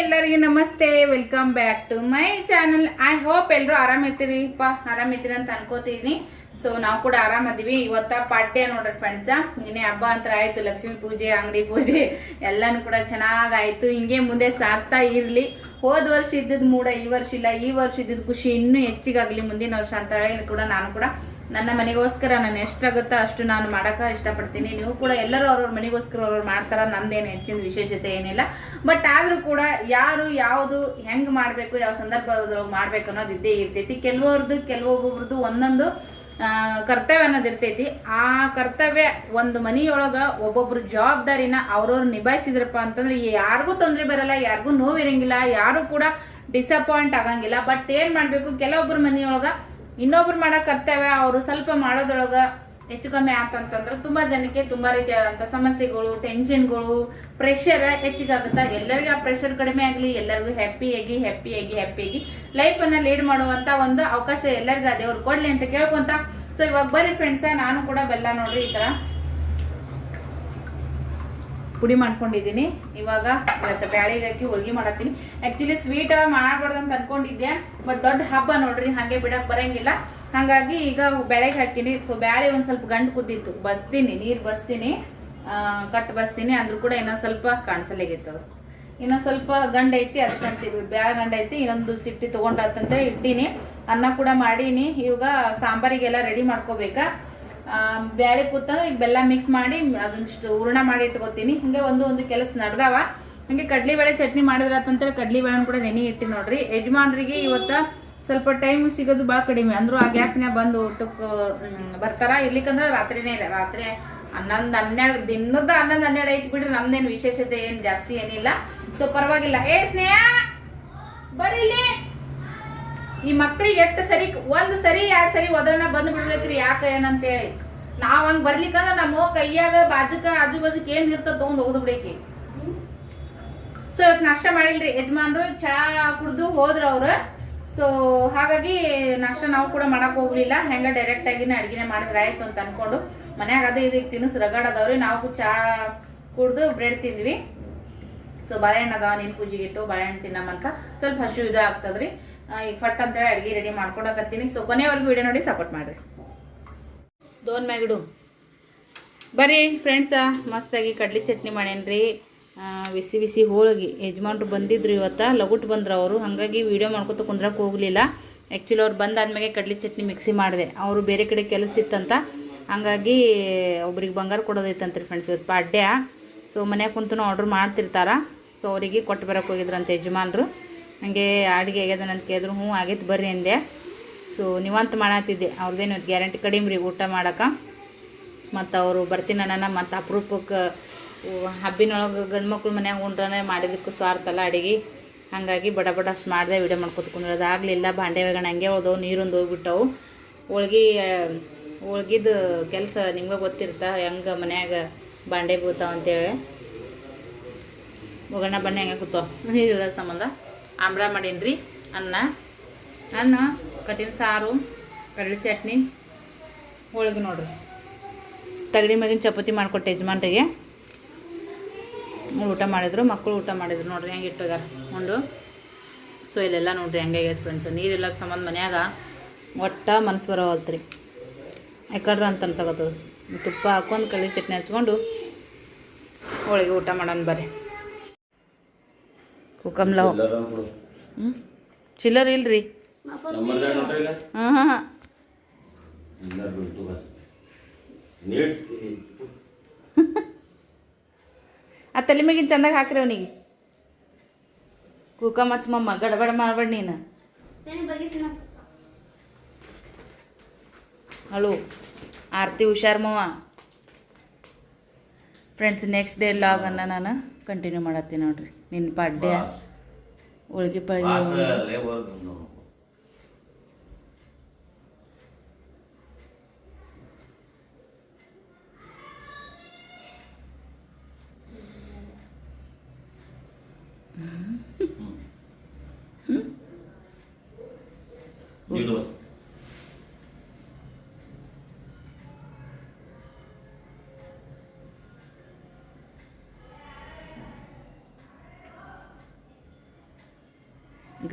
ಎಲ್ಲರಿಗೂ ನಮಸ್ತೆ welcome back to my channel I hope ಎಲ್ಲರೂ ಆರಾಮಿರ್ತೀರಿಪ್ಪ ಆರಾಮಿದ್ದೀರಿ ಅಂತ ಅನ್ಕೋತೀನಿ ಸೊ ನಾವು ಕೂಡ ಆರಾಮದೀವಿ. ಇವತ್ತ ಪಾಡ್ಯ ನೋಡ್ರಿ ಫ್ರೆಂಡ್ಸ್ ನಿನ್ನೆ ಹಬ್ಬ ಅಂತ ಆಯ್ತು. ಲಕ್ಷ್ಮೀ ಪೂಜೆ, ಅಂಗಡಿ ಪೂಜೆ ಎಲ್ಲಾನು ಕೂಡ ಚೆನ್ನಾಗಾಯ್ತು. ಹಿಂಗೆ ಮುಂದೆ ಸಾಕ್ತಾ ಇರ್ಲಿ. ಹೋದ ವರ್ಷ ಇದ್ದದ್ ಮೂಡ, ಈ ವರ್ಷ ಇಲ್ಲ. ಈ ವರ್ಷ ಇದ್ದದ್ ಖುಷಿ ಇನ್ನೂ ಹೆಚ್ಚಿಗಾಗ್ಲಿ. ಮುಂದಿನ ವರ್ಷ ಅಂತ ಕೂಡ ನಾನು ಕೂಡ ನನ್ನ ಮನೆಗೋಸ್ಕರ ನಾನು ಎಷ್ಟಾಗುತ್ತೋ ಅಷ್ಟು ನಾನು ಮಾಡಕ ಇಷ್ಟಪಡ್ತೀನಿ. ನೀವು ಕೂಡ ಎಲ್ಲರೂ ಅವ್ರವ್ರ ಮನೆಗೋಸ್ಕರ ಅವ್ರವ್ರು ಮಾಡ್ತಾರ, ನಂದೇನು ಹೆಚ್ಚಿನ ವಿಶೇಷತೆ ಏನಿಲ್ಲ. ಬಟ್ ಆದರೂ ಕೂಡ ಯಾರು ಯಾವುದು ಹೆಂಗ್ ಮಾಡಬೇಕು, ಯಾವ ಸಂದರ್ಭದೊಳಗೆ ಮಾಡ್ಬೇಕು ಅನ್ನೋದು ಇದ್ದೇ ಇರ್ತೈತಿ. ಕೆಲವೊಬ್ರದ್ದು ಕೆಲವೊಬ್ಬೊಬ್ರದ್ದು ಒಂದೊಂದು ಕರ್ತವ್ಯ ಅನ್ನೋದು ಇರ್ತೈತಿ. ಆ ಕರ್ತವ್ಯ ಒಂದು ಮನೆಯೊಳಗ ಒಬ್ಬೊಬ್ರು ಜವಾಬ್ದಾರಿನ ಅವ್ರವ್ರು ನಿಭಾಯಿಸಿದ್ರಪ್ಪ ಅಂತಂದ್ರೆ ಯಾರಿಗೂ ತೊಂದರೆ ಬರಲ್ಲ, ಯಾರಿಗೂ ನೋವಿರಂಗಿಲ್ಲ, ಯಾರು ಕೂಡ ಡಿಸಪಾಯಿಂಟ್ ಆಗಂಗಿಲ್ಲ. ಬಟ್ ಏನ್ ಮಾಡ್ಬೇಕು, ಕೆಲವೊಬ್ರು ಮನಿಯೊಳಗ ಇನ್ನೊಬ್ರು ಮಾಡೋ ಕರ್ತವ್ಯ, ಅವರು ಸ್ವಲ್ಪ ಮಾಡೋದ್ರೊಳಗ ಹೆಚ್ಚು ಕಮ್ಮಿ ಆತಂತಂದ್ರೆ ತುಂಬಾ ಜನಕ್ಕೆ ತುಂಬಾ ರೀತಿಯಾದಂತ ಸಮಸ್ಯೆಗಳು ಟೆನ್ಷನ್ಗಳು ಪ್ರೆಷರ್ ಹೆಚ್ಚಿಗಾಗುತ್ತ ಎಲ್ಲರಿಗೂ ಆ ಪ್ರೆಷರ್ ಕಡಿಮೆ ಆಗಲಿ, ಎಲ್ಲರಿಗೂ ಹ್ಯಾಪಿಯಾಗಿ ಹ್ಯಾಪಿಯಾಗಿ ಹ್ಯಾಪಿಯಾಗಿ ಲೈಫ್ ಅನ್ನ ಲೀಡ್ ಮಾಡುವಂತ ಒಂದು ಅವಕಾಶ ಎಲ್ಲರಿಗೂ ಅದೇ ಅವ್ರು ಕೊಡ್ಲಿ ಅಂತ ಕೇಳ್ಕೊಂತ. ಸೊ ಇವಾಗ ಬರ್ರಿ ಫ್ರೆಂಡ್ಸ ನಾನು ಕೂಡ ಬೆಲ್ಲ ನೋಡ್ರಿ ಈ ತರ. ಪುಡಿ ಮಾಡ್ಕೊಂಡಿದ್ದೀನಿ. ಇವಾಗ ಇವತ್ತು ಬ್ಯಾಳಿಗೆ ಹಾಕಿ ಹೋಳ್ಗೆ ಮಾಡತ್ತೀನಿ. ಆ್ಯಕ್ಚುಲಿ ಸ್ವೀಟ್ ಮಾಡಬಾರ್ದು ಅಂತ ಅನ್ಕೊಂಡಿದ್ದೆ ಬಟ್ ದೊಡ್ಡ ಹಬ್ಬ ನೋಡ್ರಿ, ಹಾಗೆ ಬಿಡಕ್ಕೆ ಬರಂಗಿಲ್ಲ. ಹಾಗಾಗಿ ಈಗ ಬೆಳೆಗೆ ಹಾಕಿನಿ ಸೊ ಬ್ಯಾಳೆ ಒಂದು ಸ್ವಲ್ಪ ಗಂಡು ಕುದ್ದಿತ್ತು. ಬಸ್ತೀನಿ, ನೀರು ಬಸ್ತೀನಿ. ಕಟ್ಟು ಕಟ್ ಬಸ್ತೀನಿ. ಅಂದ್ರೂ ಕೂಡ ಇನ್ನೊಂದು ಸ್ವಲ್ಪ ಕಾಣಿಸಲಿಗಿತ್ತು ಇನ್ನೊಂದು ಸ್ವಲ್ಪ ಗಂಡ ಐತಿ ಅದಕ್ಕಂತೀವಿ ಬ್ಯಾಳ ಗಂಡ ಐತಿ, ಇನ್ನೊಂದು ಸಿಟ್ಟಿ ತೊಗೊಂಡ್ರಂತಂದ್ರೆ ಇಟ್ಟೀನಿ. ಅನ್ನ ಕೂಡ ಮಾಡೀನಿ. ಇವಾಗ ಸಾಂಬಾರಿಗೆಲ್ಲ ರೆಡಿ ಮಾಡ್ಕೋಬೇಕಾ? ಬ್ಯಾಳೆ ಕೂತಂದ್ರೆ ಈಗ ಬೆಲ್ಲ ಮಿಕ್ಸ್ ಮಾಡಿ ಅದೊಂದಿಷ್ಟು ಹೂರ್ಣ ಮಾಡಿ ಇಟ್ಕೋತೀನಿ. ಹಿಂಗೆ ಒಂದು ಒಂದು ಕೆಲಸ ನಡೆದವ. ಹಂಗೆ ಕಡ್ಲಿ ಬೇಳೆ ಚಟ್ನಿ ಮಾಡಿದ್ರೆ ಅಂತಂದ್ರೆ ಕಡ್ಲಿ ಬೇಳೆನ ಕೂಡ ನೆನೆ ಇಟ್ಟಿ ನೋಡ್ರಿ. ಯಜಮಾನ್ರಿಗೆ ಇವತ್ತ ಸ್ವಲ್ಪ ಟೈಮ್ ಸಿಗೋದು ಭಾಳ ಕಡಿಮೆ. ಅಂದ್ರು ಆ ಗ್ಯಾಪ್ನ್ಯಾಗ ಬಂದು ಊಟಕ್ಕೆ ಬರ್ತಾರ. ಇರ್ಲಿಕ್ಕಂದ್ರೆ ರಾತ್ರಿನೇ ಇದೆ. ರಾತ್ರಿ ಹನ್ನೊಂದು, ಹನ್ನೆರಡು, ದಿನದ ಹನ್ನೊಂದು, ಹನ್ನೆರಡು ಐತಿ ಬಿಡ್ರಿ. ನಮ್ದೇನು ವಿಶೇಷತೆ ಏನು ಜಾಸ್ತಿ ಏನಿಲ್ಲ. ಸೊ ಪರವಾಗಿಲ್ಲ. ಏ ಸ್ನೇಹ, ಬರೀಲಿ. ಈ ಮಕ್ಳಿಗೆ ಎಷ್ಟು ಸರಿ ಒಂದ್ ಸರಿ ಎರಡ್ ಸರಿ ಒದರಣ ಬಂದ್ ಬಿಡ್ಬೇಕ್ರಿ ಯಾಕ ಏನಂತೇಳಿ. ನಾವ್ ಹಂಗ್ ಬರ್ಲಿಕ್ಕಂದ್ರ ನಮ್ಮ ಕೈಯಾಗ ಬಾಜುಕ ಆಜು ಬಾಜುಕ ಏನ್ ಇರ್ತದ ತಗೊಂಡ್ ಹೋಗ್ದು ಬಿಡೇಕಿ ಸೊ ಇವತ್ ನಾಷ್ಟ ಮಾಡಿಲ್ರಿ. ಯಜಮಾನ್ರು ಚಾ ಕುಡ್ದು ಹೋದ್ರ ಅವ್ರ. ಸೊ ಹಾಗಾಗಿ ನಾಷ್ಟ ನಾವು ಕೂಡ ಮಾಡಕ್ ಹೋಗ್ಲಿಲ್ಲ. ಹೆಂಗ ಡೈರೆಕ್ಟ್ ಆಗಿನ ಅಡಿಗೆನೆ ಮಾಡಿದ್ರೆ ಆಯ್ತು ಅಂತ ಅನ್ಕೊಂಡು. ಮನ್ಯಾಗ ಅದೇ ಇದಕ್ಕೆ ತಿನ್ನಿಸ್ ರಗಡದವ್ರಿ ನಾವು ಚಾ ಕುಡ್ದು ಬ್ರೆಡ್ ತಿಂದ್ವಿ. ಸೊ ಬಾಳೆಹಣ್ಣು ಅದಾವ ನೀನ್ ಪೂಜೆಗೆ ಇಟ್ಟು ಬಾಳೆಹಣ್ಣು ತಿನ್ನಮಂತ ಸ್ವಲ್ಪ ಹಸು ಇದು ಆಗ್ತದ್ರಿ ಆ, ಈಗ ಫಟ್ ಅಂತೇಳಿ ಅಡಿಗೆ ರೆಡಿ ಮಾಡ್ಕೊಡಕತ್ತೀನಿ ಸೊ ಕೊನೆವರೆಗೂ ವಿಡಿಯೋ ನೋಡಿ ಸಪೋರ್ಟ್ ಮಾಡ್ರಿ. ದೋನ್ ಮ್ಯಾಗಿಡು. ಬರ್ರಿ ಫ್ರೆಂಡ್ಸ ಮಸ್ತಾಗಿ ಕಡ್ಲಿ ಚಟ್ನಿ ಮಾಡೇನ್ರಿ. ಬಿಸಿ ಬಿಸಿ ಹೋಳಿಗೆ. ಯಜಮಾನ್ರು ಬಂದಿದ್ರು ಇವತ್ತು ಲಗುಟ್ ಬಂದ್ರು ಅವರು. ಹಾಗಾಗಿ ವಿಡಿಯೋ ಮಾಡ್ಕೊತ ಕುಂದ್ರಕ್ಕೆ ಹೋಗಲಿಲ್ಲ. ಆ್ಯಕ್ಚುಲಿ ಅವ್ರು ಬಂದಾದ್ಮೇಲೆ ಕಡ್ಲಿ ಚಟ್ನಿ ಮಿಕ್ಸಿ ಮಾಡಿದೆ. ಅವರು ಬೇರೆ ಕಡೆ ಕೆಲಸ ಇತ್ತಂತ. ಹಂಗಾಗಿ ಒಬ್ರಿಗೆ ಬಂಗಾರ ಕೊಡೋದೈತಂತ್ರಿ ಫ್ರೆಂಡ್ಸ್ ಇವತ್ತು ಪಾಡ್ಯ ಸೊ ಮನ್ಯಾಗ ಕುಂತು ಆರ್ಡ್ರ್ ಮಾಡ್ತಿರ್ತಾರ. ಸೊ ಅವರಿಗೆ ಕೊಟ್ಟು ಬರೋಕೆ ಹೋಗಿದ್ರಂತೆ ಯಜಮಾನ್ರು. ಹಾಗೆ ಅಡುಗೆ ಆಗ್ಯದನಂತ ಕೇಳಿದ್ರು, ಹ್ಞೂ, ಆಗೈತೆ ಬರ್ರಿ ಅಂದೆ. ಸೊ ನೀವಂತ ಮಾಡತ್ತಿದ್ದೆ ಅವ್ರದ್ದೇನು ಗ್ಯಾರಂಟಿ ಕಡಿಮೆ ರೀ ಊಟ ಮಾಡೋಕೆ. ಮತ್ತು ಅವರು ಬರ್ತೀನಿ ನನ್ನ ಮತ್ತು ಅಪರೂಪಕ್ಕೆ ಹಬ್ಬಿನೊಳಗೆ ಗಂಡು ಮಕ್ಳು ಮನ್ಯಾಗ ಉಂಡ್ರೆ ಮಾಡಿದಕ್ಕೆ ಸ್ವಾರ್ಥ ಅಲ್ಲ ಅಡಿಗೆ. ಹಾಗಾಗಿ ಬಡ ಬಡ ಅಷ್ಟು ಮಾಡಿದೆ ವಿಡಿಯೋ ಮಾಡ್ಕೊತ ಕುಂದ್ರದು ಆಗಲಿಲ್ಲ ಬಾಂಡೆ ಒಳಗಡೆ ಹಂಗೆ ಉಳ್ದವು, ನೀರೊಂದು ಹೋಗ್ಬಿಟ್ಟವು. ಹೋಳ್ಗೆ, ಹೋಳ್ಗಿದು ಕೆಲಸ ನಿಮಗೆ ಗೊತ್ತಿರ್ತ, ಹೆಂಗೆ ಮನ್ಯಾಗ ಬಾಂಡೆ ಬೀಳ್ತಾವ ಅಂತೇಳಿ. ಬನ್ನಿ, ಹಂಗೆ ಕೂತಾವ ನೀರಿಲ್ಲ ಸಂಬಂಧ? ಆಮ್ರ ಮಾಡೀನಿ ಅನ್ನ. ಅನ್ನ ಕಟ್ಟಿನ ಸಾರು, ಕಡಲೆ ಚಟ್ನಿ, ಹೋಳಿಗೆ ನೋಡ್ರಿ. ತಗಡಿ ಮ್ಯಾಗಿನ ಚಪಾತಿ ಮಾಡಿಕೊಟ್ಟೆ ಯಜಮಾನ್ರಿಗೆ. ಊಟ ಮಾಡಿದ್ರು ಮಕ್ಕಳು ಊಟ ಮಾಡಿದ್ರು ನೋಡ್ರಿ, ಹೆಂಗೆ ಇಟ್ಟೋಗ್ಯಾರ ಒಂದು ಸೊ ಇಲ್ಲೆಲ್ಲ ನೋಡ್ರಿ, ಹೆಂಗೆ ಆಗೈತೆ ಫ್ರೆಂಡ್ಸ್ ನೀರೆಲ್ಲ ಸಂಬಂಧ ಮನ್ಯಾಗ ಒಟ್ಟ ಮನಸ್ಸು ಬರೋವಲ್ತ್ರಿ. ಯಾಕಡ್ರ ಅಂತ ಅನ್ಸಕತ್ತದ. ತುಪ್ಪ ಹಾಕೊಂಡು ಕಳ್ಳಿ ಚಟ್ನಿ ಹಚ್ಕೊಂಡು ಹೋಳಿಗೆ ಊಟ ಮಾಡೋಣ ಬರ್ರಿ. ಕುಕಮ್ಲ ಹ್ಞೂ ಚಿಲ್ಲರ್ ಇಲ್ರಿ. ಹಾಂ ಆ ತಲೆ ಮ್ಯಾಗಿನ ಚಂದಾಗ ಹಾಕ್ರಿ ಅವನಿಗೆ. ಕುಕ ಮಚ್ಚ ಮಮ್ಮ ಗಡಬಡ ಮಾಡಬೇಡ ನೀನು. ಹಲೋ ಆರತಿ ಹುಷಾರ್ ಮವ್ವ. ಫ್ರೆಂಡ್ಸ್ ನೆಕ್ಸ್ಟ್ ಡೇ ಲಾಗನ್ನು ನಾನು. ಕಂಟಿನ್ಯೂ ಮಾಡತ್ತೀನಿ ನೋಡ್ರಿ. ನಿನ್ನ ಪಾಡ್ಯ. ಹೋಳ್ಗೆ ಪಳ್ಳಿ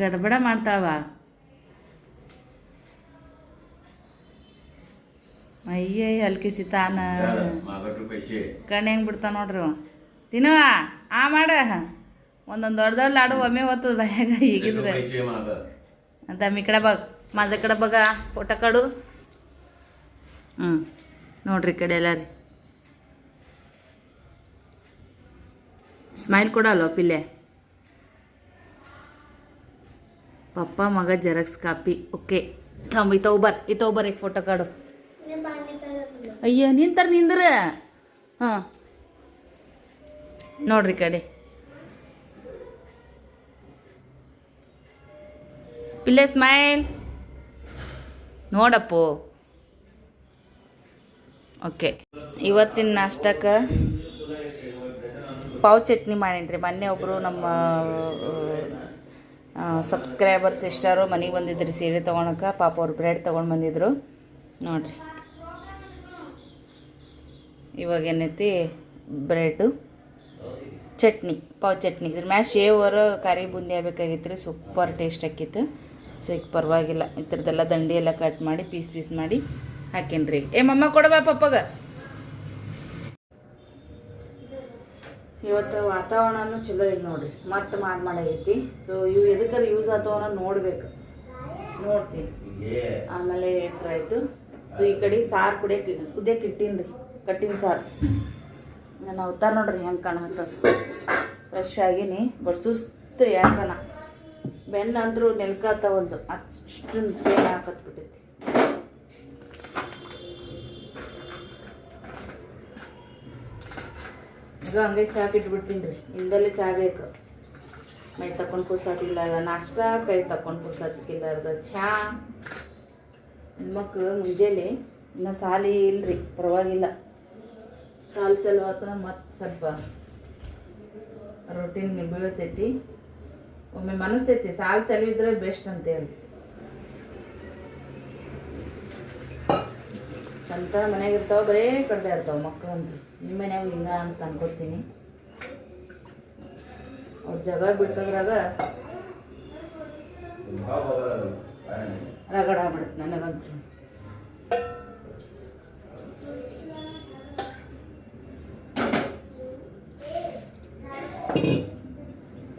ಗಡಬಡ ಮಾಡ್ತಾವ. ಅಯ್ಯೇ ಅಲ್ಕಿಸಿ ತಾನ ಕಣ್ಣು ಹೆಂಗೆ ಬಿಡ್ತಾನ ನೋಡ್ರಿ. ತಿನ್ನವ ಆ ಮಾಡ. ಒಂದೊಂದು ದೊಡ್ಡ ದೊಡ್ಡ ಲಾಡು ಒಮ್ಮೆ ಓದ್ತದ ಬಯಾಗ ಈಗಿದ್ರೆ. ಅಂತ ಮಿ ಕಡೆ ಬಗ್ ಮಾದ ಕಡೆ ಬಗ ಫೋಟೋ ಕಡು. ಹ್ಞೂ ನೋಡ್ರಿ ಕಡೆ ಎಲ್ಲ ಸ್ಮೈಲ್ ಕೊಡಲ್ವ ಪಿಲ್ಲೆ? ಪಪ್ಪ, ಮಗ, ಜೆರಾಕ್ಸ್ ಕಾಪಿ. ಓಕೆ. ತಮ್ಮ ಇತವ್ ಬರ್. ಇತವ್ ಬರ್ ಈಗ ಫೋಟೋ ಕಾಡು. ಅಯ್ಯೋ, ನಿಂತರ ನಿಂದ್ರ? ಹಾಂ. ನೋಡ್ರಿ ಕಡೆ. ಪಿಲ್ಲೆ, ಸ್ಮೈಲ್. ನೋಡಪ್ಪು. ಓಕೆ. ಇವತ್ತಿನ ನಾಷ್ಟಕ್ಕೆ ಪಾವ್ ಚಟ್ನಿ ಮಾಡೇನ್ರಿ. ಮೊನ್ನೆ ಒಬ್ಬರು ನಮ್ಮ ಸಬ್ಸ್ಕ್ರೈಬರ್ಸ್ ಎಷ್ಟಾರು? ಮನೆಗೆ ಬಂದಿದ್ರಿ ಸೀರೆ ತೊಗೊಳಕ್ಕೆ ಪಾಪ ಅವ್ರು ಬ್ರೆಡ್ ತೊಗೊಂಡು ಬಂದಿದ್ರು. ನೋಡ್ರಿ. ಇವಾಗ ಏನೈತಿ? ಬ್ರೆಡ್ಡು ಚಟ್ನಿ. ಪಾವ್ ಚಟ್ನಿ. ಇದ್ರ ಮ್ಯಾಲ ಶೇವರ ಖಾರಿ ಬುಂದಿ ಆಗಬೇಕಾಗಿತ್ತು ರೀ ಸೂಪರ್ ಟೇಸ್ಟ್ ಆಕಿತ್ತು. ಸೊ ಈಗ ಪರವಾಗಿಲ್ಲ. ಈ ಥರದ್ದೆಲ್ಲ ದಂಡಿ ಎಲ್ಲ ಕಟ್ ಮಾಡಿ ಪೀಸ್ ಪೀಸ್ ಮಾಡಿ ಹಾಕೇನ್ರಿ. ಏ, ಮಮ್ಮ ಕೊಡಬಾ ಪಪ್ಪಗ. ಇವತ್ತು ವಾತಾವರಣನೂ ಚಲೋ ಇಲ್ಲ ನೋಡ್ರಿ. ಮತ್ತೆ ಮಾಡಿ ಮಾಡೈತಿ ಸೊ ಇವು ಎದಕ್ಕಾರ ಯೂಸ್ ಆತವ ಅನ್ನೋದ್ ನೋಡ್ಬೇಕು. ನೋಡ್ತೀನಿ. ಆಮೇಲೆ ಆಯ್ತು? ಸೊ ಈ ಕಡೆ ಸಾರು ಕುಡಿಯಕ್ ಕುದಿಯಕ್ಕೆ ಇಟ್ಟೀನಿ ರೀ. ಕಟ್ಟಿನ ಸಾರು. ನಾನು ಅವತಾರ ನೋಡ್ರಿ ಹೆಂಗೆ ಕಾಣತ್ತ ಫ್ರೆಶ್ ಆಗಿನಿ. ಬಟ್ ಸುಸ್ತು ಯಾಕನ? ಬೆನ್ನ ಅಂದರೂ ನೆಲ್ಕಾತ ಒಂದು ಅಷ್ಟು ತೇನ ಹಾಕತ್ಬಿಟ್ಟೈತಿ. ಈಗ ಹಂಗೆ ಚಹಾ ಬಿಟ್ಬಿಡ್ತೀನಿ ರೀ. ಹಿಂದಲ್ಲೇ ಚಾ ಬೇಕು. ಮೈ ತಕೊಂಡು ಕುರ್ಸತ್ತಿಲ್ಲ ನಾಷ್ಟ ಕೈ ತಕೊಂಡು ಕುರ್ಸತ್ತಿಲ್ಲಾರ್ದ ಚಾ. ಹೆಣ್ಮಕ್ಳು ಮುಂಜಾನೆ ಇನ್ನು ಸಾಲಿ ಇಲ್ರಿ, ಪರವಾಗಿಲ್ಲ. ಸಾಲು ಚಲೋ ಆತ, ಮತ್ತು ಸ್ವಲ್ಪ ರೊಟೀನ್ ಬೀಳ್ತೈತಿ. ಒಮ್ಮೆ ಮನಸ್ತೈತಿ, ಸಾಲು ಚಲಿದ್ರೆ ಬೆಸ್ಟ್ ಅಂತೇಳಿ. ಚಂತರ ಮನ್ಯಾಗ ಇರ್ತಾವ, ಬರೇ ಕಡ್ದೆ ಇರ್ತಾವ ಮಕ್ಕಳು ಅಂತ ನಿಮ್ಮ ಮನ್ಯಾಗ ಹಿಂಗ ಅಂತ ಅನ್ಕೋತೀನಿ. ಅವ್ರ ಜಗ ಬಿಡ್ಸೋದ್ರಾಗ ರಗಡ ಆಗ್ಬಿಡುತ್ತೆ ನನಗಂತೂ.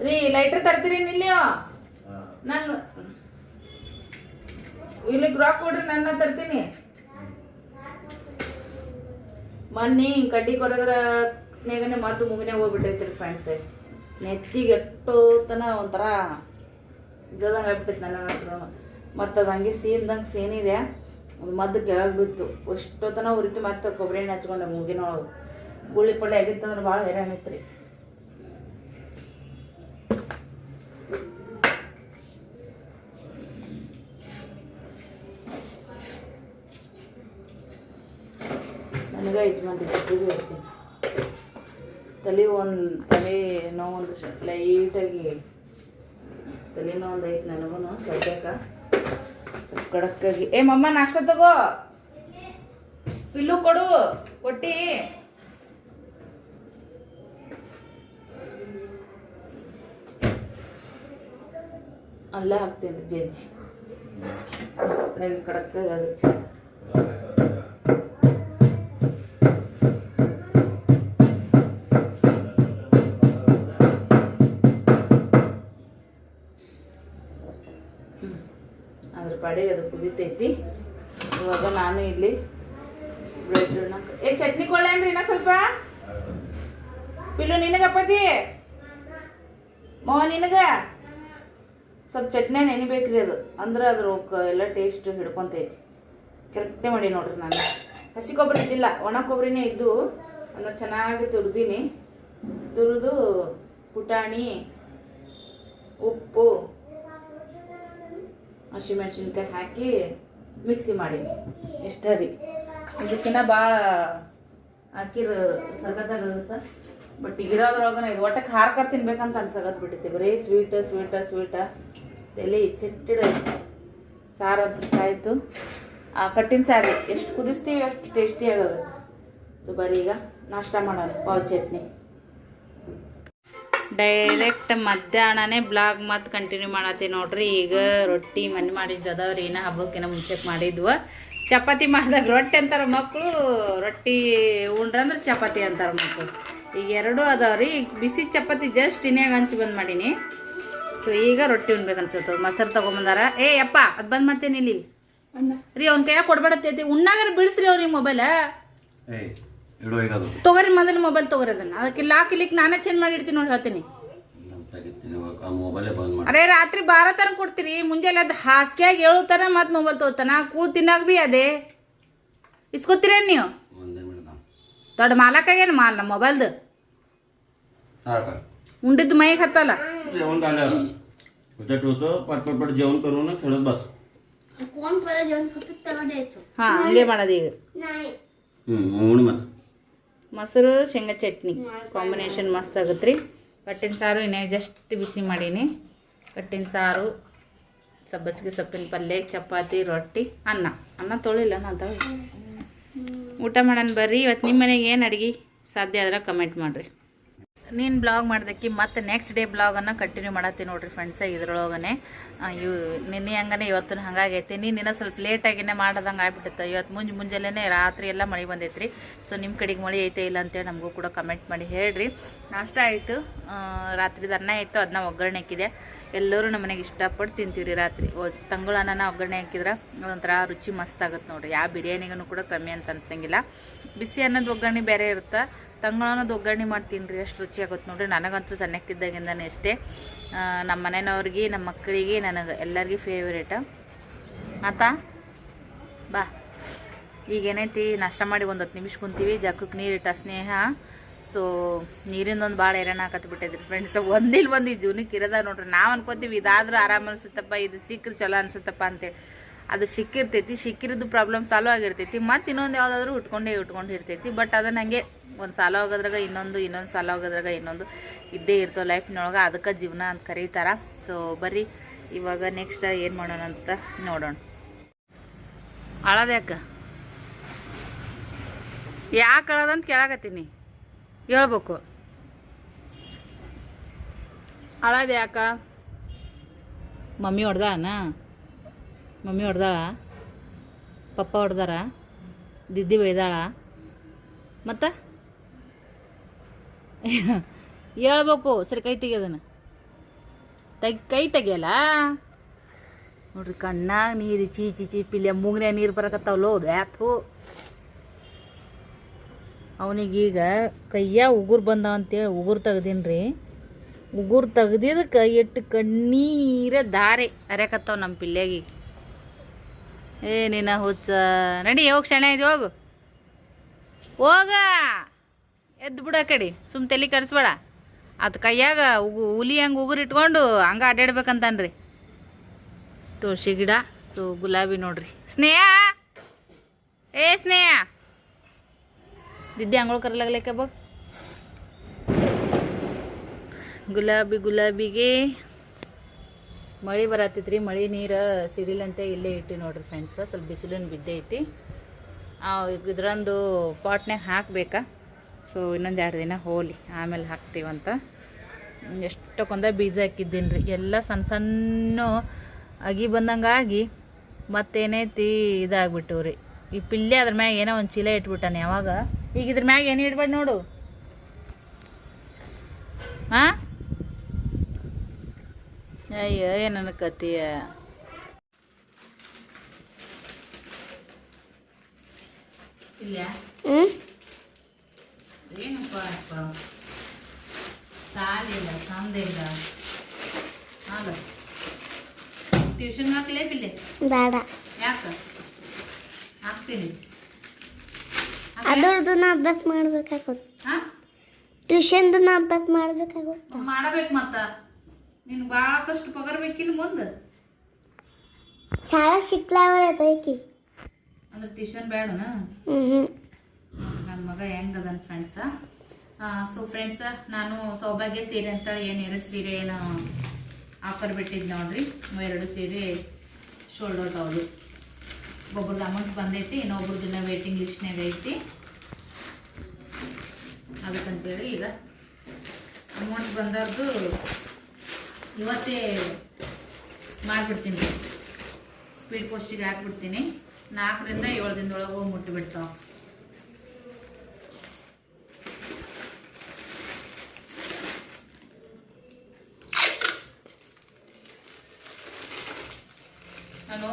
ರೀ ಲೈಟರ್ ತರ್ತೀರಿ ನಿಲ್ಲಿಯೋ ನಾನು ಇಲ್ಲಿ ಗ್ರಾಕ್ ಕೊಡ್ರಿ ನನ್ನ ತರ್ತೀನಿ. ಮೊನ್ನೆ ಹಿಂಗ್ ಕಡ್ಡಿ ಕೊರದ್ರ ನೇಗನೆ ಮದ್ದು ಮುಗಿನೇ ಹೋಗ್ಬಿಟ್ಟೈತ್ರಿ ಫ್ರೆಂಡ್ಸ್ ನೆತ್ತಿಗೆ ತನ ಒಂಥರ ಇದ್ದಂಗೆ ಆಗ್ಬಿಟ್ಟೈತೆ ನನ್ನ ಹತ್ರ. ಮತ್ತು ಅದು ಹಂಗೆ ಸೀನ್ದಂಗೆ ಸೀನಿದೆ ಒಂದು ಮದ್ದು ಕೆಳಗೆ ಬಿತ್ತು. ಅಷ್ಟೊತ್ತನ ಉರಿತು ಮತ್ತೆ ಕೊಬ್ಬರಿ ಎಣ್ಣೆ ಹಚ್ಕೊಂಡೆ ಮೂಗಿನೊಳಗೆ. ಗುಳಿ ಪಳ್ಳಿ ಆಗಿತ್ತಂದ್ರೆ ಭಾಳ ಹೈರಾಣಿತ್ತು ರೀ ಹೇಳ್ತೀನಿ ತಲೆ ಒಂದು, ತಲೆ ನೋವು ಒಂದು ಲೈಟಾಗಿ ತಲೆ ಒಂದು ಐತೆ ನನಗೂ ಸದ್ಯಕ್ಕೆ ಸ್ವಲ್ಪ ಕಡಕ್ಕಾಗಿ. ಏ, ಮಮ್ಮ, ನಾಷ್ಟ ತಗೋ. ಪಿಲ್ಲು ಕೊಡು ಕೊಟ್ಟಿ ಅಲ್ಲೇ ಹಾಕ್ತೀನಿ ಜಜ್ಜಿ. ಮಸ್ತಾಗಿ ಕಡಕ್ಕಾಗಿ ಆಗುತ್ತೆ. ಅದ್ರ ಪಡೆ ಅದು ಕುದಿತೈತಿ. ಇವಾಗ ನಾನು ಇಲ್ಲಿ ಬ್ರೆಡ್ ಏ, ಚಟ್ನಿ ಕೊಳ್ಳೇನ್ರಿ ಇನ್ನ ಸ್ವಲ್ಪ? ಪಿಲ್ಲು ನಿನಗಪ್ಪತಿ ಮೋ ನಿನಗ? ಸ್ವಲ್ಪ ಚಟ್ನಿ ನೆನಿಬೇಕ್ರಿ ಅದು. ಅಂದ್ರೆ ಅದ್ರ ಎಲ್ಲ ಟೇಸ್ಟ್ ಹಿಡ್ಕೊಂತೈತಿ. ಕರೆಕ್ಟೇ ಮಾಡಿ ನೋಡ್ರಿ ನಾನು. ಹಸಿ ಕೊಬ್ಬರಿ ಇದ್ದಿಲ್ಲ, ಒಣ ಕೊಬ್ಬರಿನೇ ಇದ್ದು ಅದನ್ನ ಚೆನ್ನಾಗಿ ತುರಿದೀನಿ. ತುರಿದು ಪುಟಾಣಿ, ಉಪ್ಪು ಹಸಿಮೆಣ್ಸಿನ್ಕಾಯಿ ಹಾಕಿ ಮಿಕ್ಸಿ ಮಾಡೀನಿ. ಇಷ್ಟ ರೀ ಇದಕ್ಕಿಂತ ಭಾಳ ಹಾಕಿರ ಸಗತ್ತಾಗುತ್ತೆ ಬಟ್ ಇರೋದ್ರೊಳಗನ ಇದು ಒಟ್ಟ ಖಾರ ತಿನ್ಬೇಕಂತ ಅನ್ಸಗತ್ ಬಿಟ್ಟೈತಿ ಬರೀ ಸ್ವೀಟ್ ಸ್ವೀಟ ಸ್ವೀಟ ತಲೆ ಚಿಟ್ಟಿಡ ಸಾರು ಆಯಿತು ಆ ಕಟ್ಟಿನ ಸಾರಿ ಎಷ್ಟು ಕುದಿಸ್ತೀವಿ ಅಷ್ಟು ಟೇಸ್ಟಿ ಆಗುತ್ತೆ. ಸೊ ಬರೀ ಈಗ ನಾಷ್ಟ ಮಾಡೋಣ. ಪಾವ್ ಚಟ್ನಿ. ಡೈರೆಕ್ಟ್ ಮಧ್ಯಾಹ್ನನೇ ಬ್ಲಾಗ್ ಮತ್ತೆ ಕಂಟಿನ್ಯೂ ಮಾಡತ್ತೀವಿ ನೋಡ್ರಿ. ಈಗ ರೊಟ್ಟಿ ಮನೆ ಮಾಡಿದ್ದು ಅದಾವ್ರಿ ಏನೋ ಹಬ್ಬಕ್ಕಿನ ಮುಂಚೆಗೆ ಮಾಡಿದ್ವ. ಚಪಾತಿ ಮಾಡಿದಾಗ ರೊಟ್ಟಿ ಅಂತಾರೆ ಮಕ್ಕಳು ರೊಟ್ಟಿ ಉಂಡ್ರಂದ್ರೆ ಚಪಾತಿ ಅಂತಾರೆ ಮಕ್ಕಳು ಈಗ ಎರಡೂ ಅದಾವ್ರಿ ಈಗ ಬಿಸಿ ಚಪಾತಿ ಜಸ್ಟ್ ಇನ್ಯಾಗ ಹಂಚಿ ಬಂದ್ ಮಾಡೀನಿ. ಸೊ ಈಗ ರೊಟ್ಟಿ ಉಣ್ಬೇಕು ಅನ್ಸುತ್ತೆ ಮೊಸರು ತಗೊಂಬಂದಾರ. ಏ ಅಪ್ಪ ಅದು ಬಂದ್ ಮಾಡ್ತೇನೆ ಇಲ್ಲಿ. ರೀ ಅವ್ನ ಕೈಯಾಗ ಕೊಡ್ಬೇಡತ್ತೈತಿ ಉಣ್ಣಾಗಾರ ಬಿಡಿಸ್ರಿ ಅವ್ರಿಗೆ ಮೊಬೈಲ್ ತಗೋರಿ ಮೊದಲು ಮೊಬೈಲ್ ತಗೋರಿ ಅದನ್ನ ಅದಕ್ಕೆ ಲಾಕ್ ಇಲ್ಲಿಕ್ ನಾನೇ ಚೇಂಜ್ ಮಾಡಿ ಇಡ್ತೀನಿ ನೋಡಿ ಹೇಳ್ತೀನಿ ನಾನು ತೆಗಿತೀನಿ ಇವಾಗ ಆ ಮೊಬೈಲೇ ಬಂದ್ ಮಾಡಿ ಅರೆ ರಾತ್ರಿ ಬಾರ ತನಕ ಕೊಡ್ತೀರಿ ಮುಂಜಾನೆ ಅದು ಹಾಸಿಗೆಯಾಗಿ ಏಳುತ್ತಾನ ಮತ್ತೆ ಮೊಬೈಲ್ ತಗೋತಾನ ಕೂಳ್ ತಿನ್ನಾಗ ಬಿ ಅದೇ ಇಸ್ಕೊತೀರೇನು ನೀವು ಒಂದೇ ಮಿನಿಟ್ ದೊಡ್ಡ ಮಾಲಕಾಗೇನು ಮಾಲ್ ಮೊಬೈಲ್ದು सारखा ಉಂಡಿದ್ದು ಮೈಗೆ ಹತ್ತಲ್ಲ जेवण झालं उद्या ठेवतो पट पट पट जेवण करून खेळत बस कोण पहिलं जेवण करतो त्याला द्यायचं ಹಾ ಹಂಗೆ ಮಾಡೋದು ಈಗ नाही हम्म म्हणून मग ಮೊಸರು ಶೇಂಗಾ ಚಟ್ನಿ. ಕಾಂಬಿನೇಷನ್ ಮಸ್ತ್ ಆಗುತ್ತೆ ರೀ ಕಟ್ಟಿನ ಸಾರು ಇನ್ನೇ ಜಸ್ಟ್ ಬಿಸಿ ಮಾಡೀನಿ. ಕಟ್ಟಿನ ಸಾರು ಸಬ್ಬಸಿಗೆ ಸೊಪ್ಪಿನ ಪಲ್ಯ ಚಪಾತಿ ರೊಟ್ಟಿ ಅನ್ನ. ಅನ್ನ ತೊಳಿಲ್ಲ ಅಂತ ಊಟ ಮಾಡೋಣ ಬರ್ರಿ. ಇವತ್ತು ನಿಮ್ಮ ಮನೆಗೆ ಏನು ಅಡುಗೆ ಸಾಧ್ಯ ಆದ್ರೆ ಕಮೆಂಟ್ ಮಾಡಿರಿ. ನೀನು ಬ್ಲಾಗ್ ಮಾಡ್ದಕ್ಕೆ ಮತ್ತೆ ನೆಕ್ಸ್ಟ್ ಡೇ ಬ್ಲಾಗನ್ನು ಕಂಟಿನ್ಯೂ ಮಾಡತ್ತೀನಿ ನೋಡ್ರಿ ಫ್ರೆಂಡ್ಸ ಇದ್ರೊಳಗನೆ. ಇವು ನಿನ್ನೆ ಹಂಗನೆ ಇವತ್ತು ಹಂಗಾಗೈತಿ. ನೀನು ಸ್ವಲ್ಪ ಲೇಟಾಗಿನೇ ಮಾಡೋದಂಗೆ ಆಗ್ಬಿಡುತ್ತೆ ಇವತ್ತು ಮುಂಜೆ ಮುಂಜಾನೆ ರಾತ್ರಿ ಎಲ್ಲ ಮಳೆ ಬಂದೈತ್ರಿ. ಸೊ ನಿಮ್ಮ ಕಡೆಗೆ ಮಳೆ ಐತೆ ಇಲ್ಲ ಅಂತೇಳಿ ನಮಗೂ ಕೂಡ ಕಮೆಂಟ್ ಮಾಡಿ ಹೇಳ್ರಿ. ನಾಷ್ಟ ಆಯಿತು. ರಾತ್ರಿದ ಅನ್ನ ಆಯಿತು ಅದನ್ನ ಒಗ್ಗರಣೆ ಹಾಕಿದೆ. ಎಲ್ಲರೂ ನಮ್ಮ ಮನೆಗೆ ಇಷ್ಟಪಟ್ಟು ತಿಂತೀವ್ರಿ ರಾತ್ರಿ. ತಂಗಳು ಅನ್ನನ ಒಗ್ಗರಣೆ ಹಾಕಿದ್ರೆ ಒಂಥರ ರುಚಿ ಮಸ್ತ್ ಆಗುತ್ತೆ ನೋಡ್ರಿ. ಯಾವ ಬಿರಿಯಾನಿಗೂ ಕೂಡ ಕಮ್ಮಿ ಅಂತ ಅನ್ಸಂಗಿಲ್ಲ. ಬಿಸಿ ಅನ್ನದ ಒಗ್ಗರಣೆ ಬೇರೆ ಇರುತ್ತೆ? ತಂಗಳು ಅನ್ನೋದು ಒಗ್ಗರಣೆ ಮಾಡ್ತೀನಿ ರೀ, ಅಷ್ಟು ರುಚಿಯಾಗುತ್ತೆ ನೋಡ್ರಿ. ನನಗಂತೂ ಸಣ್ಣಕ್ಕಿದ್ದಾಗಿಂದನೇ ಅಷ್ಟೇ ನಮ್ಮ ಮನೆಯವ್ರಿಗೆ, ನಮ್ಮ ಮಕ್ಕಳಿಗೆ ನನಗೆ ಎಲ್ಲರಿಗೂ ಫೇವ್ರೇಟ ಆತ? ಬಾ. ಈಗ ಏನೈತಿ ನಾಷ್ಟ ಮಾಡಿ ಒಂದು ಹತ್ತು ನಿಮಿಷ ಕುಂತೀವಿ. ಜಕ್ಕಕ್ಕೆ ನೀರು ಇಟ್ಟ ಸ್ನೇಹ. ಸೊ ನೀರಿಂದೊಂದು ಭಾಳ ಹೈರಾಣ ಹಾಕತ್ ಬಿಟ್ಟಿದ್ರಿ ಫ್ರೆಂಡ್ಸ್ ಒಂದಿಲ್ ಒಂದು ಈ ಜೂನಿಗೆ ಇರೋದ ನೋಡ್ರಿ. ನಾವು ಅನ್ಕೋತೀವಿ, ಇದಾದ್ರೂ ಆರಾಮ ಅನ್ಸುತ್ತಪ್ಪ, ಇದು ಸಿಕ್ಕರೆ ಚಲೋ ಅನ್ಸುತ್ತಪ್ಪ ಅಂತೇಳಿ. ಅದು ಸಿಕ್ಕಿರ್ತೈತಿ, ಸಿಕ್ಕಿರೋದು ಪ್ರಾಬ್ಲಮ್ ಸಾಲ್ವ್ ಆಗಿರ್ತೈತಿ, ಮತ್ತು ಇನ್ನೊಂದು ಯಾವುದಾದ್ರೂ ಉಟ್ಕೊಂಡೇ ಉಟ್ಕೊಂಡು ಇರ್ತೈತಿ ಬಟ್ ಅದನ್ನ ಹಂಗೆ ಒಂದು ಸಾಲ ಹೋಗೋದ್ರಾಗ ಇನ್ನೊಂದು ಇನ್ನೊಂದು ಸಾಲ ಹೋಗೋದ್ರಾಗ ಇನ್ನೊಂದು ಇದ್ದೇ ಇರ್ತವೆ ಲೈಫ್ನೊಳಗೆ ಅದಕ್ಕೆ ಜೀವನ ಅಂತ ಕರೀತಾರ. ಸೊ ಬರ್ರಿ, ಇವಾಗ ನೆಕ್ಸ್ಟ್ ಏನು ಮಾಡೋಣ ಅಂತ ನೋಡೋಣ. ಅಳದ್ಯಾಕ ಯಾಕೆ? ಅಳದಂತ ಕೇಳಾಕತ್ತೀನಿ. ಹೇಳ್ಬೇಕು. ಅಳದ್ಯಾಕ ಮಮ್ಮಿ ಹೊಡ್ದಾನ? ಮಮ್ಮಿ ಹೊಡೆದಾಳ, ಪಪ್ಪ ಹೊಡೆದಾರ, ದಿದ್ದಿ ಬೈದಾಳ, ಮತ್ತು? ಹೇಳ್ಬೇಕು, ಸರಿ ಕೈ ತೆಗಿಯೋದನ್ನ ತೆಗ್, ಕೈ ತೆಗಿಯಲ್ಲ? ನೋಡ್ರಿ, ಕಣ್ಣಾಗ ನೀರು ಚೀಚಿ ಪಿಲ್ಯ, ಮೂಗ್ನ್ಯಾಗ ನೀರು ಬರಕತ್ತಾವಲ್ಲೋ ಬ್ಯಾಥು ಅವನಿಗೀಗ ಕೈಯ ಉಗುರು ಬಂದಾವ ಅಂತೇಳಿ ಉಗುರು ತೆಗ್ದೀನಿ ಉಗುರು ತೆಗ್ದಿದ್ದಕ್ಕೆ ಎಷ್ಟು ಕಣ್ಣೀರ ದಾರೆ ಅರೆಕತ್ತಾವ ನಮ್ಮ ಪಿಲ್ಲೆಗೆ ಏ, ನಿನ್ನ ಹುಚ್ಚ. ನಡಿ, ಹೋಗಿ, ಕ್ಷಣ ಇದು, ಹೋಗು. ಹೋಗ. ಎದ್ದು ಬಿಡ ಕಡಿ. ಸುಮ್ ತಲೆ ಕಡಿಸ್ಬೇಡ. ಅದು ಕೈಯಾಗ ಉಗು, ಹುಲಿ ಹಂಗೆ ಉಗುರಿಟ್ಕೊಂಡು ಹಂಗೆ ಅಡ್ಡಾಡ್ಬೇಕಂತಾನ್ರಿ ತುಳಸಿ ಗಿಡ, ಸೊ, ಗುಲಾಬಿ ನೋಡ್ರಿ. ಸ್ನೇಹ! ಏ, ಸ್ನೇಹ! ದಿದ್ದೆ ಅಂಗಳು ಕರ್ಲಾಗ್ಲಿಕ್ಕೆ ಬಗ್ ಗುಲಾಬಿ, ಗುಲಾಬಿಗೆ ಮಳೆ ಬರತ್ತೈತ್ರಿ, ಮಳೆ ನೀರು ಸಿಡಿಲಂತೆ ಇಲ್ಲೇ ಇಟ್ಟು ನೋಡ್ರಿ ಫ್ರೆಂಡ್ಸ್ ಸ್ವಲ್ಪ ಬಿಸಿಲನ್ನು ಬಿದ್ದೈತಿ ಪಾಟ್ನಾಗ ಇದ್ರಂದು ಪಾಟ್ನ್ಯಾಗ ಹಾಕಬೇಕಾ? ಸೊ ಇನ್ನೊಂದು ಎರಡು ದಿನ ಹೋಲಿ, ಆಮೇಲೆ ಹಾಕ್ತೀವಂತ. ಎಷ್ಟಕ್ಕೊಂದ ಬೀಜ ಹಾಕಿದ್ದೀನಿ ರೀ ಎಲ್ಲ ಸಣ್ಣ ಸಣ್ಣ ಅಗಿ ಬಂದಂಗಾಗಿ ಮತ್ತೇನೈತಿ ಇದಾಗ್ಬಿಟ್ಟು ರೀ ಈ ಪಿಲ್ಲೆ ಅದ್ರ ಮ್ಯಾಗ ಏನೋ ಒಂದು ಚೀಲ ಇಟ್ಬಿಟ್ಟಾನೆ ಯಾವಾಗ? ಈಗ ಇದ್ರ ಮ್ಯಾಗ ಏನು ಇಡ್ಬೇಡ ನೋಡು. ಹಾಂ ಅಯ್ಯೋ ಏನನ್ನ ಕತಿಯ ಸಾಲಿಲ್ಲ ಸಂದಿಲ್ಲ ಅಲ್ಲ ಟ್ಯೂಷನ್ ಹಾಕ್ಲೇ ಬಿಲ್ಲೆ ಬೇಡ. ಯಾಕೆ? ಹಾಕ್ತೀನಿ. ಅದ್ರದ್ದು ನಾ ಅಭ್ಯಾಸ ಮಾಡ್ಬೇಕಾಗುತ್ತೆ ಹಾಂ? ಟ್ಯೂಷನ್ದು ನಾ ಅಭ್ಯಾಸ ಮಾಡ್ಬೇಕಾಗುತ್ತೆ ಮಾಡಬೇಕು ಮತ್ತ. ನಿನ್ಗೆ ಭಾಳ ಕಷ್ಟ ಪಗಾರ ಬೇಕಿಲ್ಲ ಮುಂದೆ? ಶಾಲಾ ಶಿಕ್ಲಾವರ ಅದಕ್ಕೆ ಅಂದ್ರೆ ಟ್ಯೂಷನ್ ಬೇಡನ ನನ್ನ ಮಗ ಹೆಂಗದನ್ ಫ್ರೆಂಡ್ಸ ಸೊ ಫ್ರೆಂಡ್ಸ ನಾನು ಸೌಭಾಗ್ಯ ಸೀರೆ ಅಂತ ಏನು ಎರಡು ಸೀರೆ ಏನು ಆಫರ್ ಬಿಟ್ಟಿದ್ದು ನೋಡ್ರಿ. ಎರಡು ಸೀರೆ ಶೋಲ್ಡರ್ ಅವ್ರು ಒಬ್ಬರದ್ದು ಅಮೌಂಟ್ ಬಂದೈತಿ ಇನ್ನೊಬ್ರದ್ದು ವೇಟಿಂಗ್ ಲಿಸ್ಟ್ನಾಗ ಐತಿ. ಅದಕ್ಕಂತೇಳಿ ಈಗ ಅಮೌಂಟ್ ಬಂದವ್ರದ್ದು ಇವತ್ತೇ ಮಾಡಿಬಿಡ್ತೀನಿ. ಸ್ಪೀಡ್ ಪೋಸ್ಟಿಗೆ ಹಾಕ್ಬಿಡ್ತೀನಿ. ನಾಲ್ಕರಿಂದ ಏಳು ದಿನದೊಳಗೆ ಹೋಗಿ ಮುಟ್ಟಿಬಿಡ್ತಾವ. ನಾನು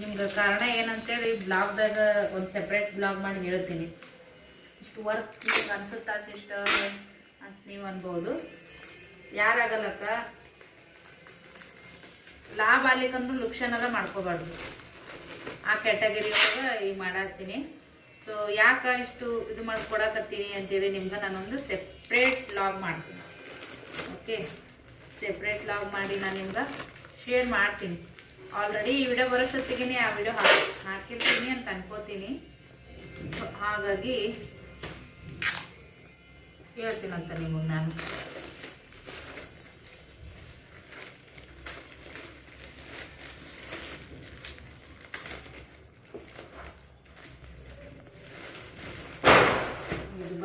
ನಿಮ್ಗೆ ಕಾರಣ ಏನಂತೇಳಿ ಬ್ಲಾಗ್ದಾಗ ಒಂದು ಸೆಪ್ರೇಟ್ ಬ್ಲಾಗ್ ಮಾಡಿ ಹೇಳ್ತೀನಿ. ಇಷ್ಟು ವರ್ಕ್ ನಿಮ್ಗೆ ಅನ್ಸುತ್ತಾ ಸಿಸ್ಟರ್ ಅಂತ ನೀವು ಅನ್ಬೋದು. ಯಾರಾಗಲ್ಲಕ್ಕ ಲಾಭ ಆಗ್ಲಿಕ್ಕಂದ್ರೂ ಲುಕ್ಷನರ ಮಾಡ್ಕೋಬಾರ್ದು. ಆ ಕ್ಯಾಟಗರಿ ಒಳಗೆ ಈಗ ಮಾಡತ್ತೀನಿ. ಸೊ ಯಾಕೆ ಇಷ್ಟು ಇದು ಮಾಡ್ಕೊಡಕತ್ತೀನಿ ಅಂತೇಳಿ ನಿಮ್ಗೆ ನಾನೊಂದು ಸೆಪ್ರೇಟ್ ಲಾಗ್ ಮಾಡ್ತೀನಿ. ಓಕೆ ಸೆಪ್ರೇಟ್ ಲಾಗ್ ಮಾಡಿ ನಾನು ನಿಮ್ಗೆ ಶೇರ್ ಮಾಡ್ತೀನಿ. ಆಲ್ರೆಡಿ ಈ ವಿಡಿಯೋ ಬರೋಷ್ಟೊತ್ತಿಗೆ ಆ ವಿಡಿಯೋ ಹಾಕಿ, ಹಾಕಿರ್ತೀನಿ ಅಂತ ಅನ್ಕೋತೀನಿ. ಹಾಗಾಗಿ ಹೇಳ್ತೀನಂತ ನಿಮಗೆ ನಾನು.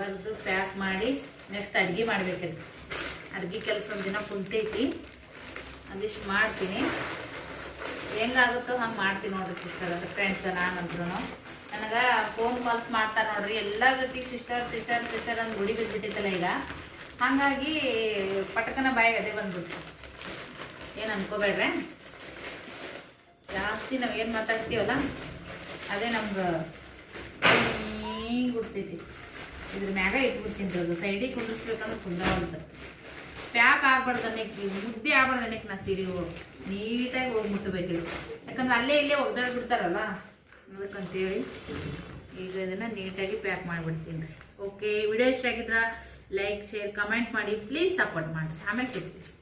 ಬರೆದು ಪ್ಯಾಕ್ ಮಾಡಿ ನೆಕ್ಸ್ಟ್ ಅಡುಗೆ ಮಾಡಬೇಕಿದೆ ಅಡುಗೆ ಕೆಲಸ ಒಂದು ದಿನ ಕುಂತೈತಿ ಅದಿಷ್ಟು ಮಾಡ್ತೀನಿ ಹೆಂಗಾಗುತ್ತೋ ಹಂಗೆ ಮಾಡ್ತೀನಿ ನೋಡ್ರಿ ಸಿಸ್ಟರ್ ಅದು ಫ್ರೆಂಡ್ಸ್ ನಾನಂದ್ರೂ ನನಗೆ ಫೋನ್ ಕಾಲ್ಸ್ ಮಾಡ್ತಾರೆ ನೋಡ್ರಿ ಎಲ್ಲರ ರೀತಿ ಸಿಸ್ಟರ್ ಸಿಸ್ಟರ್ ಸಿಸ್ಟರ್ ಅಂತ ಗುಡಿ ಬಿದ್ದುಬಿಟ್ಟಿತ್ತಲ್ಲ ಈಗ ಹಾಗಾಗಿ ಪಟಕನ ಬಾಯಿಗೆ ಅದೇ ಬಂದ್ಬಿಡ್ತು ಏನು ಅನ್ಕೋಬೇಡ್ರೆ ಜಾಸ್ತಿ ನಾವೇನು ಮಾತಾಡ್ತೀವಲ್ಲ ಅದೇ ನಮ್ಗೆ ಹಿಂಗೆ ಬಿಡ್ತೈತಿ ಇದ್ರ ಮ್ಯಾಗ ಇಟ್ಬಿಡ್ತೀನಿ ಅದು ಸೈಡಿಗೆ ಕುಂದಿಸ್ಬೇಕಂದ್ರೆ ಕುಂದವಲ್ದು ಪ್ಯಾಕ್ ಆಗ್ಬಾರ್ದು ಅನ್ನಕ್ಕೆ ಮುದ್ದೆ ಆಗ್ಬಾರ್ದು ಅನ್ನಕ್ಕೆ ನಾ ಸೀರೆ ನೀಟಾಗಿ ಹೋಗಿ ಯಾಕಂದ್ರೆ ಅಲ್ಲೇ ಇಲ್ಲೇ ಒಗ್ದಾಡ್ ಬಿಡ್ತಾರಲ್ಲ? ಅದಕ್ಕಂತೇಳಿ ಈಗ ಇದನ್ನು ನೀಟಾಗಿ ಪ್ಯಾಕ್ ಮಾಡಿಬಿಡ್ತೀನಿ. ಓಕೆ ವಿಡಿಯೋ ಇಷ್ಟ ಆಗಿದ್ರೆ ಲೈಕ್ ಶೇರ್ ಕಮೆಂಟ್ ಮಾಡಿ. ಪ್ಲೀಸ್ ಸಪೋರ್ಟ್ ಮಾಡಿ ಆಮೇಲೆ ಸಿಗ್ತೀವಿ